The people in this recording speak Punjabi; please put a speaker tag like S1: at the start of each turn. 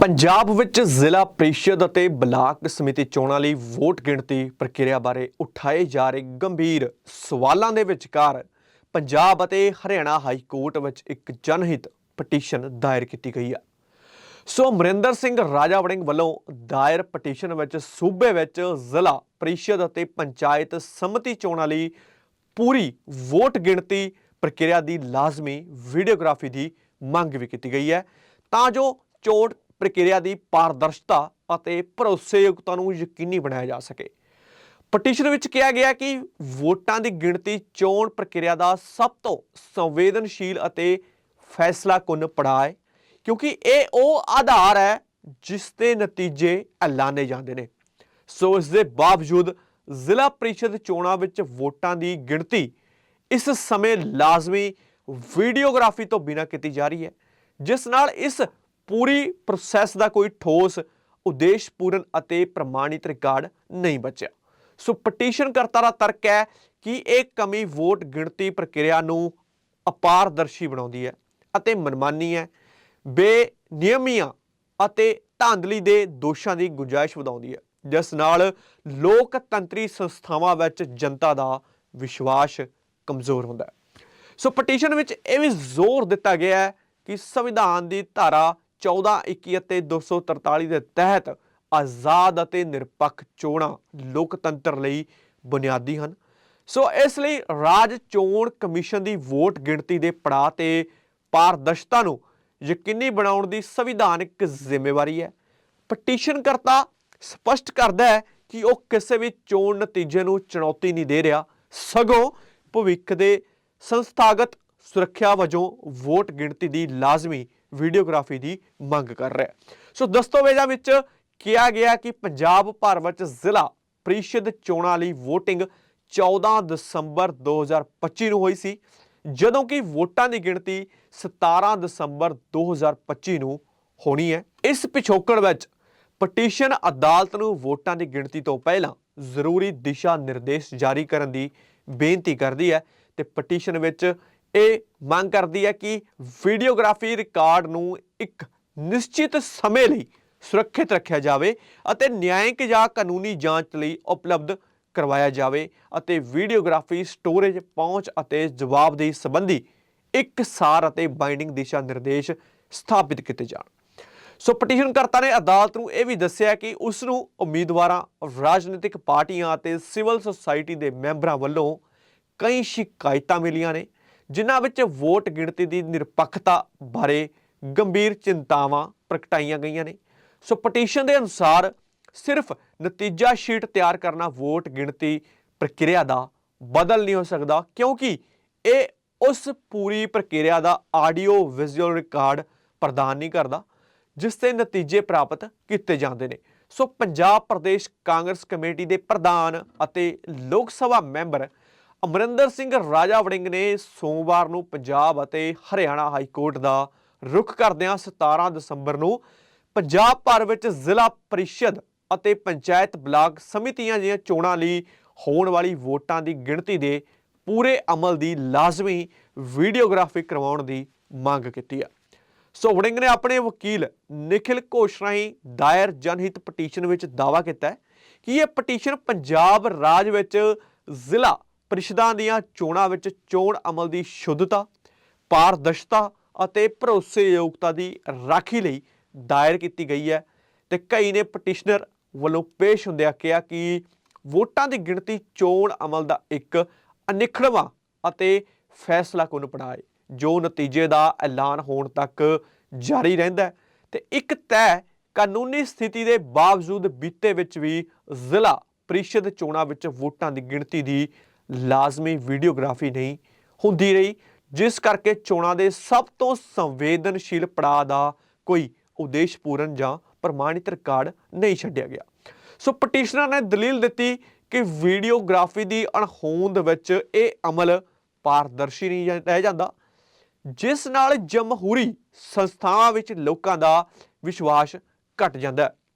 S1: ਪੰਜਾਬ ਵਿੱਚ ਜ਼ਿਲ੍ਹਾ ਪ੍ਰੀਸ਼ਦ ਅਤੇ ਬਲਾਕ ਸਮਿਤੀ ਚੋਣਾਂ ਲਈ ਵੋਟ ਗਿਣਤੀ ਪ੍ਰਕਿਰਿਆ ਬਾਰੇ ਉਠਾਏ ਜਾ ਰਹੇ ਗੰਭੀਰ ਸਵਾਲਾਂ ਦੇ ਵਿਚਕਾਰ ਪੰਜਾਬ ਅਤੇ ਹਰਿਆਣਾ ਹਾਈ ਕੋਰਟ ਵਿੱਚ ਇੱਕ ਜਨਹਿਤ ਪਟੀਸ਼ਨ ਦਾਇਰ ਕੀਤੀ ਗਈ ਹੈ ਸੋ ਅਮਰਿੰਦਰ ਸਿੰਘ ਰਾਜਾ ਵੜਿੰਗ ਵੱਲੋਂ ਦਾਇਰ ਪਟੀਸ਼ਨ ਵਿੱਚ ਸੂਬੇ ਵਿੱਚ ਜ਼ਿਲ੍ਹਾ ਪ੍ਰੀਸ਼ਦ ਅਤੇ ਪੰਚਾਇਤ ਸਮਿਤੀ ਚੋਣਾਂ ਲਈ ਪੂਰੀ ਵੋਟ ਗਿਣਤੀ ਪ੍ਰਕਿਰਿਆ ਦੀ ਲਾਜ਼ਮੀ ਵੀਡੀਓਗ੍ਰਾਫੀ ਦੀ ਮੰਗ ਵੀ ਕੀਤੀ ਗਈ ਹੈ। ਤਾਂ ਜੋ ਚੋਣ ਪ੍ਰਕਿਰਿਆ ਦੀ ਪਾਰਦਰਸ਼ਤਾ ਅਤੇ ਭਰੋਸੇਯੋਗਤਾ ਨੂੰ ਯਕੀਨੀ ਬਣਾਇਆ ਜਾ ਸਕੇ। ਪਟੀਸ਼ਨ ਵਿੱਚ ਕਿਹਾ ਗਿਆ ਕਿ ਵੋਟਾਂ ਦੀ ਗਿਣਤੀ ਚੋਣ ਪ੍ਰਕਿਰਿਆ ਦਾ ਸਭ ਤੋਂ ਸੰਵੇਦਨਸ਼ੀਲ ਅਤੇ ਫੈਸਲਾਕੁੰਨ ਪੜਾਅ ਹੈ, ਕਿਉਂਕਿ ਇਹ ਉਹ ਆਧਾਰ ਹੈ ਜਿਸ ਦੇ ਨਤੀਜੇ ਐਲਾਨੇ ਜਾਂਦੇ ਨੇ। ਸੋ ਇਸ ਦੇ ਬਾਵਜੂਦ ਜ਼ਿਲ੍ਹਾ ਪ੍ਰੀਸ਼ਦ ਚੋਣਾਂ ਵਿੱਚ ਵੋਟਾਂ ਦੀ ਗਿਣਤੀ ਇਸ ਸਮੇਂ ਲਾਜ਼ਮੀ ਵੀਡੀਓਗ੍ਰਾਫੀ ਤੋਂ ਬਿਨਾਂ ਕੀਤੀ ਜਾ ਰਹੀ ਹੈ, ਜਿਸ ਨਾਲ ਇਸ ਪੂਰੀ ਪ੍ਰੋਸੈਸ ਦਾ ਕੋਈ ਠੋਸ, ਉਦੇਸ਼ ਪੂਰਨ ਅਤੇ ਪ੍ਰਮਾਣਿਤ ਰਿਕਾਰਡ ਨਹੀਂ ਬਚਿਆ। ਸੋ ਪਟੀਸ਼ਨ ਕਰਤਾ ਦਾ ਤਰਕ ਹੈ ਕਿ ਇਹ ਕਮੀ ਵੋਟ ਗਿਣਤੀ ਪ੍ਰਕਿਰਿਆ ਨੂੰ ਅਪਾਰਦਰਸ਼ੀ ਬਣਾਉਂਦੀ ਹੈ ਅਤੇ ਮਨਮਾਨੀ ਹੈ। ਬੇਨਿਯਮੀਆਂ ਅਤੇ ਧਾਂਦਲੀ ਦੇ ਦੋਸ਼ਾਂ ਦੀ ਗੁੰਜਾਇਸ਼ ਵਧਾਉਂਦੀ ਹੈ, ਜਿਸ ਨਾਲ ਲੋਕਤੰਤਰੀ ਸੰਸਥਾਵਾਂ ਵਿੱਚ ਜਨਤਾ ਦਾ ਵਿਸ਼ਵਾਸ ਕਮਜ਼ੋਰ ਹੁੰਦਾ ਹੈ। ਸੋ ਪਟੀਸ਼ਨ ਵਿੱਚ ਇਹ ਵੀ ਜ਼ੋਰ ਦਿੱਤਾ ਗਿਆ ਹੈ ਕਿ ਸੰਵਿਧਾਨ ਦੀ ਧਾਰਾ 14 21 ਅਤੇ 243 ਦੇ ਤਹਿਤ ਆਜ਼ਾਦ ਅਤੇ ਨਿਰਪੱਖ ਚੋਣਾਂ ਲੋਕਤੰਤਰ ਲਈ ਬੁਨਿਆਦੀ ਹਨ। ਸੋ ਇਸ ਲਈ ਰਾਜ ਚੋਣ ਕਮਿਸ਼ਨ ਦੀ ਵੋਟ ਗਿਣਤੀ ਦੇ ਪੜਾਅ ਤੇ ਪਾਰਦਰਸ਼ਤਾ ਨੂੰ ਯਕੀਨੀ ਬਣਾਉਣ ਦੀ ਸੰਵਿਧਾਨਕ ਜ਼ਿੰਮੇਵਾਰੀ ਹੈ। ਪਟੀਸ਼ਨ ਕਰਤਾ ਸਪਸ਼ਟ ਕਰਦਾ ਹੈ ਕਿ ਉਹ ਕਿਸੇ ਵੀ ਚੋਣ ਨਤੀਜੇ ਨੂੰ ਚੁਣੌਤੀ ਨਹੀਂ ਦੇ ਰਿਹਾ। ਸਗੋਂ ਭਵਿੱਖ ਦੇ ਸੰਸਥਾਗਤ ਸੁਰੱਖਿਆ ਵਜੋਂ ਵੋਟ ਗਿਣਤੀ ਦੀ ਲਾਜ਼ਮੀ ਵੀਡੀਓਗ੍ਰਾਫੀ ਦੀ ਮੰਗ ਕਰ ਰਿਹਾ ਹੈ। ਸੋ ਦਸਤਾਵੇਜ਼ਾਂ ਵਿੱਚ ਕਿਹਾ ਗਿਆ ਕਿ ਪੰਜਾਬ ਭਰ ਵਿੱਚ ਜ਼ਿਲ੍ਹਾ ਪ੍ਰੀਸ਼ਦ ਚੋਣਾਂ ਲਈ VOTING 14 ਦਸੰਬਰ 2025 ਨੂੰ ਹੋਈ ਸੀ, ਜਦੋਂ ਕਿ ਵੋਟਾਂ ਦੀ ਗਿਣਤੀ 17 ਦਸੰਬਰ 2025 ਨੂੰ ਹੋਣੀ ਹੈ। ਇਸ ਪਿਛੋਕੜ ਵਿੱਚ ਪਟੀਸ਼ਨ ਅਦਾਲਤ ਨੂੰ ਵੋਟਾਂ ਦੀ ਗਿਣਤੀ ਤੋਂ ਪਹਿਲਾਂ ਜ਼ਰੂਰੀ ਦਿਸ਼ਾ ਨਿਰਦੇਸ਼ ਜਾਰੀ ਕਰਨ ਦੀ ਬੇਨਤੀ ਕਰਦੀ ਹੈ ਤੇ ਪਟੀਸ਼ਨ ਵਿੱਚ ਇਹ ਮੰਗ ਕਰਦੀ ਹੈ ਕਿ ਵੀਡੀਓਗ੍ਰਾਫੀ ਰਿਕਾਰਡ ਨੂੰ ਇੱਕ ਨਿਸ਼ਚਿਤ ਸਮੇਂ ਲਈ ਸੁਰੱਖਿਅਤ ਰੱਖਿਆ ਜਾਵੇ ਅਤੇ ਨਿਆਂਇਕ ਜਾਂ ਕਾਨੂੰਨੀ ਜਾਂਚ ਲਈ ਉਪਲਬਧ ਕਰਵਾਇਆ ਜਾਵੇ ਅਤੇ ਵੀਡੀਓਗ੍ਰਾਫੀ ਸਟੋਰੇਜ ਪਹੁੰਚ ਅਤੇ ਜਵਾਬਦੇਹੀ ਸੰਬੰਧੀ ਇੱਕ ਸਾਰ ਅਤੇ ਬਾਈਂਡਿੰਗ ਦਿਸ਼ਾ ਨਿਰਦੇਸ਼ ਸਥਾਪਿਤ ਕੀਤੇ ਜਾਣ। ਸੋ ਪਟੀਸ਼ਨਕਰਤਾ ਨੇ ਅਦਾਲਤ ਨੂੰ ਇਹ ਵੀ ਦੱਸਿਆ ਕਿ ਉਸ ਨੂੰ ਉਮੀਦਵਾਰਾਂ, ਰਾਜਨੀਤਿਕ ਪਾਰਟੀਆਂ ਅਤੇ ਸਿਵਲ ਸੁਸਾਇਟੀ ਦੇ ਮੈਂਬਰਾਂ ਵੱਲੋਂ ਕਈ ਸ਼ਿਕਾਇਤਾਂ ਮਿਲੀਆਂ ਨੇ। ਜਿਨ੍ਹਾਂ ਵਿੱਚ ਵੋਟ ਗਿਣਤੀ ਦੀ ਨਿਰਪੱਖਤਾ ਬਾਰੇ ਗੰਭੀਰ ਚਿੰਤਾਵਾਂ ਪ੍ਰਗਟਾਈਆਂ ਗਈਆਂ ਨੇ। ਸੋ ਪਟੀਸ਼ਨ ਦੇ ਅਨੁਸਾਰ ਸਿਰਫ ਨਤੀਜਾ ਸ਼ੀਟ ਤਿਆਰ ਕਰਨਾ ਵੋਟ ਗਿਣਤੀ ਪ੍ਰਕਿਰਿਆ ਦਾ ਬਦਲ ਨਹੀਂ ਹੋ ਸਕਦਾ, ਕਿਉਂਕਿ ਇਹ ਉਸ ਪੂਰੀ ਪ੍ਰਕਿਰਿਆ ਦਾ ਆਡੀਓ ਵਿਜ਼ੂਅਲ ਰਿਕਾਰਡ ਪ੍ਰਦਾਨ ਨਹੀਂ ਕਰਦਾ, ਜਿਸ 'ਤੇ ਨਤੀਜੇ ਪ੍ਰਾਪਤ ਕੀਤੇ ਜਾਂਦੇ ਨੇ। ਸੋ ਪੰਜਾਬ ਪ੍ਰਦੇਸ਼ ਕਾਂਗਰਸ ਕਮੇਟੀ ਦੇ ਪ੍ਰਧਾਨ ਅਤੇ ਲੋਕ ਸਭਾ ਮੈਂਬਰ ਅਮਰਿੰਦਰ ਸਿੰਘ ਰਾਜਾ ਵੜਿੰਗ ਨੇ ਸੋਮਵਾਰ ਨੂੰ ਪੰਜਾਬ ਅਤੇ ਹਰਿਆਣਾ ਹਾਈ ਕੋਰਟ ਦਾ ਰੁਖ ਕਰਦਿਆਂ 17 ਦਸੰਬਰ ਨੂੰ ਪੰਜਾਬ ਭਰ ਵਿੱਚ ਜ਼ਿਲ੍ਹਾ ਪਰਿਸ਼ਦ ਅਤੇ ਪੰਚਾਇਤ ਬਲਾਕ ਸਮਿਤੀਆਂ ਦੀਆਂ ਚੋਣਾਂ ਲਈ ਹੋਣ ਵਾਲੀ ਵੋਟਾਂ ਦੀ ਗਿਣਤੀ ਦੇ ਪੂਰੇ ਅਮਲ ਦੀ ਲਾਜ਼ਮੀ ਵੀਡੀਓਗ੍ਰਾਫੀ ਕਰਵਾਉਣ ਦੀ ਮੰਗ ਕੀਤੀ ਹੈ। ਸੋ ਵੜਿੰਗ ਨੇ ਆਪਣੇ ਵਕੀਲ ਨikhil ਘੋਸ਼ ਰਾਹੀਂ ਦਾਇਰ ਜਨਹਿਤ ਪਟੀਸ਼ਨ ਵਿੱਚ ਦਾਅਵਾ ਕੀਤਾ ਹੈ ਕਿ ਇਹ ਪਟੀਸ਼ਨ ਪੰਜਾਬ ਰਾਜ ਵਿੱਚ ਜ਼ਿਲ੍ਹਾ ਪਰਿਸ਼ਦਾਂ ਦੀਆਂ ਚੋਣਾਂ ਵਿੱਚ ਚੋਣ ਅਮਲ ਦੀ ਸ਼ੁੱਧਤਾ, ਪਾਰਦਰਸ਼ਤਾ ਅਤੇ ਭਰੋਸੇਯੋਗਤਾ ਦੀ ਰਾਖੀ ਲਈ ਦਾਇਰ ਕੀਤੀ ਗਈ ਹੈ ਤੇ ਕਈ ਨੇ ਪਟੀਸ਼ਨਰ ਵੱਲੋਂ ਪੇਸ਼ ਹੁੰਦਿਆਂ ਕਿਹਾ ਕਿ ਵੋਟਾਂ ਦੀ ਗਿਣਤੀ ਚੋਣ ਅਮਲ ਦਾ ਇੱਕ ਅਨਿਖੜਵਾਂ ਅਤੇ ਫੈਸਲਾ ਕੁਨ ਹੈ ਜੋ ਨਤੀਜੇ ਦਾ ਐਲਾਨ ਹੋਣ ਤੱਕ ਜਾਰੀ ਰਹਿੰਦਾ ਹੈ ਤੇ ਇੱਕ ਤੈਅ ਕਾਨੂੰਨੀ ਸਥਿਤੀ ਦੇ ਬਾਵਜੂਦ ਬੀਤੇ ਵਿੱਚ ਵੀ ਜ਼ਿਲ੍ਹਾ ਪ੍ਰੀਸ਼ਦ ਚੋਣਾਂ ਵਿੱਚ ਵੋਟਾਂ ਦੀ ਗਿਣਤੀ ਦੀ ਲਾਜ਼ਮੀ ਵੀਡੀਓਗ੍ਰਾਫੀ ਨਹੀਂ ਹੁੰਦੀ ਰਹੀ, ਜਿਸ ਕਰਕੇ ਚੋਣਾਂ ਦੇ ਸਭ ਤੋਂ ਸੰਵੇਦਨਸ਼ੀਲ ਪੜਾਅ ਦਾ ਕੋਈ ਉਦੇਸ਼ਪੂਰਨ ਜਾਂ ਪ੍ਰਮਾਣਿਤ ਰਿਕਾਰਡ ਨਹੀਂ ਛੱਡਿਆ ਗਿਆ। ਸੋ ਪਟੀਸ਼ਨਰ ਨੇ ਦਲੀਲ ਦਿੱਤੀ ਕਿ ਵੀਡੀਓਗ੍ਰਾਫੀ ਦੀ ਅਣਹੋਂਦ ਵਿੱਚ ਇਹ ਅਮਲ ਪਾਰਦਰਸ਼ੀ ਨਹੀਂ ਜਾ- ਰਹਿ ਜਾਂਦਾ, ਜਿਸ ਨਾਲ ਜਮਹੂਰੀ ਸੰਸਥਾਵਾਂ ਵਿੱਚ ਲੋਕਾਂ ਦਾ ਵਿਸ਼ਵਾਸ ਘਟ ਜਾਂਦਾ ਹੈ।